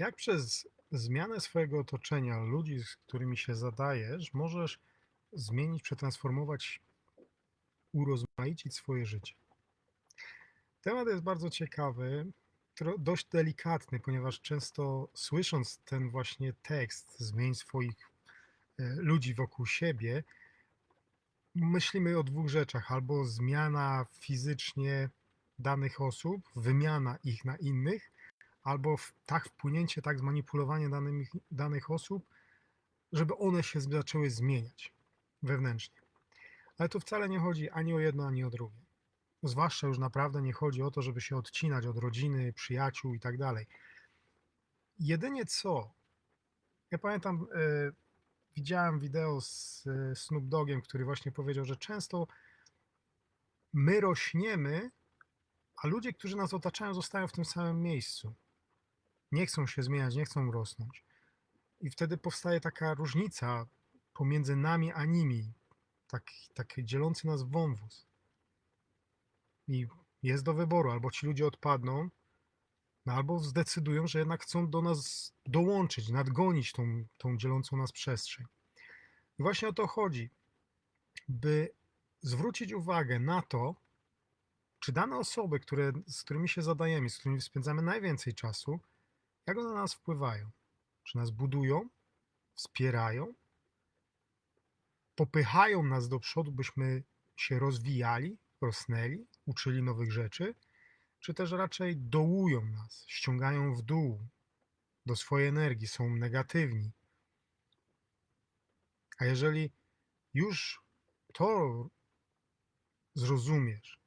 Jak przez zmianę swojego otoczenia, ludzi, z którymi się zadajesz, możesz zmienić, przetransformować, urozmaicić swoje życie? Temat jest bardzo ciekawy, dość delikatny, ponieważ często słysząc ten właśnie tekst, zmień swoich e, ludzi wokół siebie, myślimy o dwóch rzeczach: albo zmiana fizycznie danych osób, wymiana ich na innych, albo tak wpłynięcie, tak zmanipulowanie danymi, danych osób, żeby one się zaczęły zmieniać wewnętrznie. Ale tu wcale nie chodzi ani o jedno, ani o drugie. Zwłaszcza już naprawdę nie chodzi o to, żeby się odcinać od rodziny, przyjaciół i tak dalej. Jedynie co, ja pamiętam, e, widziałem wideo z e, Snoop Dogiem, który właśnie powiedział, że często my rośniemy, a ludzie, którzy nas otaczają, zostają w tym samym miejscu. Nie chcą się zmieniać, nie chcą rosnąć. I wtedy powstaje taka różnica pomiędzy nami a nimi, taki, taki dzielący nas wąwóz. I jest do wyboru, albo ci ludzie odpadną, no albo zdecydują, że jednak chcą do nas dołączyć, nadgonić tą, tą dzielącą nas przestrzeń. I właśnie o to chodzi, by zwrócić uwagę na to, czy dane osoby, które, z którymi się zadajemy, z którymi spędzamy najwięcej czasu, jak one na nas wpływają? Czy nas budują, wspierają, popychają nas do przodu, byśmy się rozwijali, rosnęli, uczyli nowych rzeczy, czy też raczej dołują nas, ściągają w dół do swojej energii, są negatywni. A jeżeli już to zrozumiesz,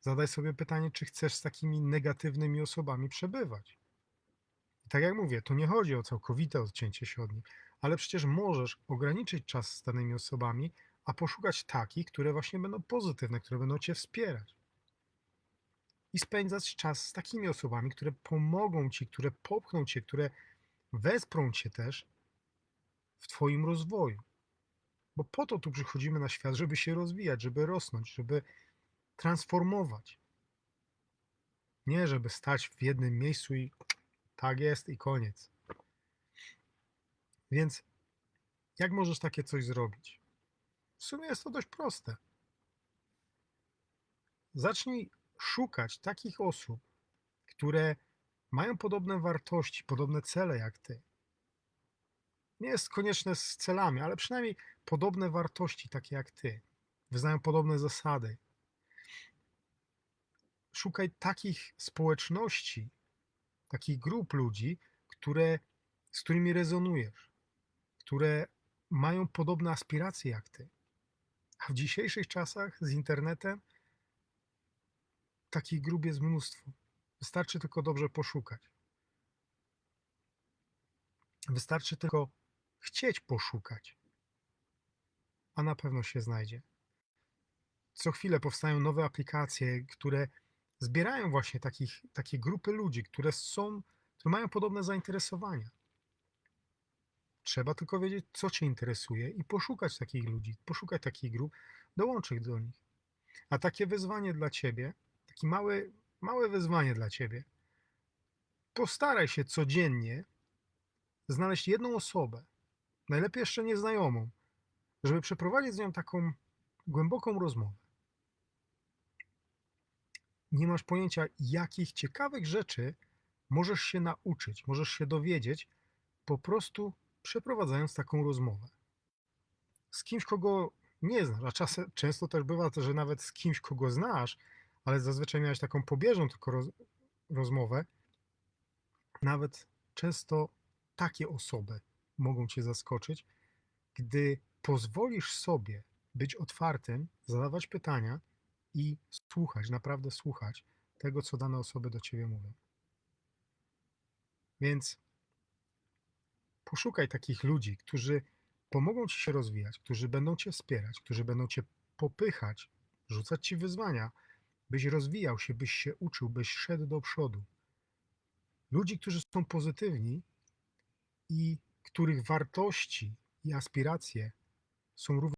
zadaj sobie pytanie, czy chcesz z takimi negatywnymi osobami przebywać. I tak jak mówię, to nie chodzi o całkowite odcięcie się od nich, ale przecież możesz ograniczyć czas z danymi osobami, a poszukać takich, które właśnie będą pozytywne, które będą cię wspierać. I spędzać czas z takimi osobami, które pomogą ci, które popchną cię, które wesprą cię też w twoim rozwoju. Bo po to tu przychodzimy na świat, żeby się rozwijać, żeby rosnąć, żeby transformować. Nie, żeby stać w jednym miejscu i tak jest i koniec. Więc jak możesz takie coś zrobić? W sumie jest to dość proste. Zacznij szukać takich osób, które mają podobne wartości, podobne cele jak ty. Nie jest konieczne z celami, ale przynajmniej podobne wartości, takie jak ty. Wyznają podobne zasady. Szukaj takich społeczności, takich grup ludzi, które, z którymi rezonujesz, które mają podobne aspiracje jak ty. A w dzisiejszych czasach z internetem takich grup jest mnóstwo. Wystarczy tylko dobrze poszukać. Wystarczy tylko chcieć poszukać, a na pewno się znajdzie. Co chwilę powstają nowe aplikacje, które zbierają właśnie takich, takie grupy ludzi, które są, które mają podobne zainteresowania. Trzeba tylko wiedzieć, co Cię interesuje i poszukać takich ludzi, poszukać takich grup, dołączyć do nich. A takie wyzwanie dla Ciebie, taki małe wyzwanie dla Ciebie, postaraj się codziennie znaleźć jedną osobę, najlepiej jeszcze nieznajomą, żeby przeprowadzić z nią taką głęboką rozmowę. Nie masz pojęcia, jakich ciekawych rzeczy możesz się nauczyć, możesz się dowiedzieć, po prostu przeprowadzając taką rozmowę. Z kimś, kogo nie znasz, a czasem, często też bywa to, że nawet z kimś, kogo znasz, ale zazwyczaj miałeś taką pobieżną tylko roz, rozmowę, nawet często takie osoby mogą cię zaskoczyć, gdy pozwolisz sobie być otwartym, zadawać pytania i słuchać, naprawdę słuchać tego, co dane osoby do ciebie mówią. Więc poszukaj takich ludzi, którzy pomogą ci się rozwijać, którzy będą cię wspierać, którzy będą cię popychać, rzucać ci wyzwania, byś rozwijał się, byś się uczył, byś szedł do przodu. Ludzi, którzy są pozytywni i których wartości i aspiracje są równie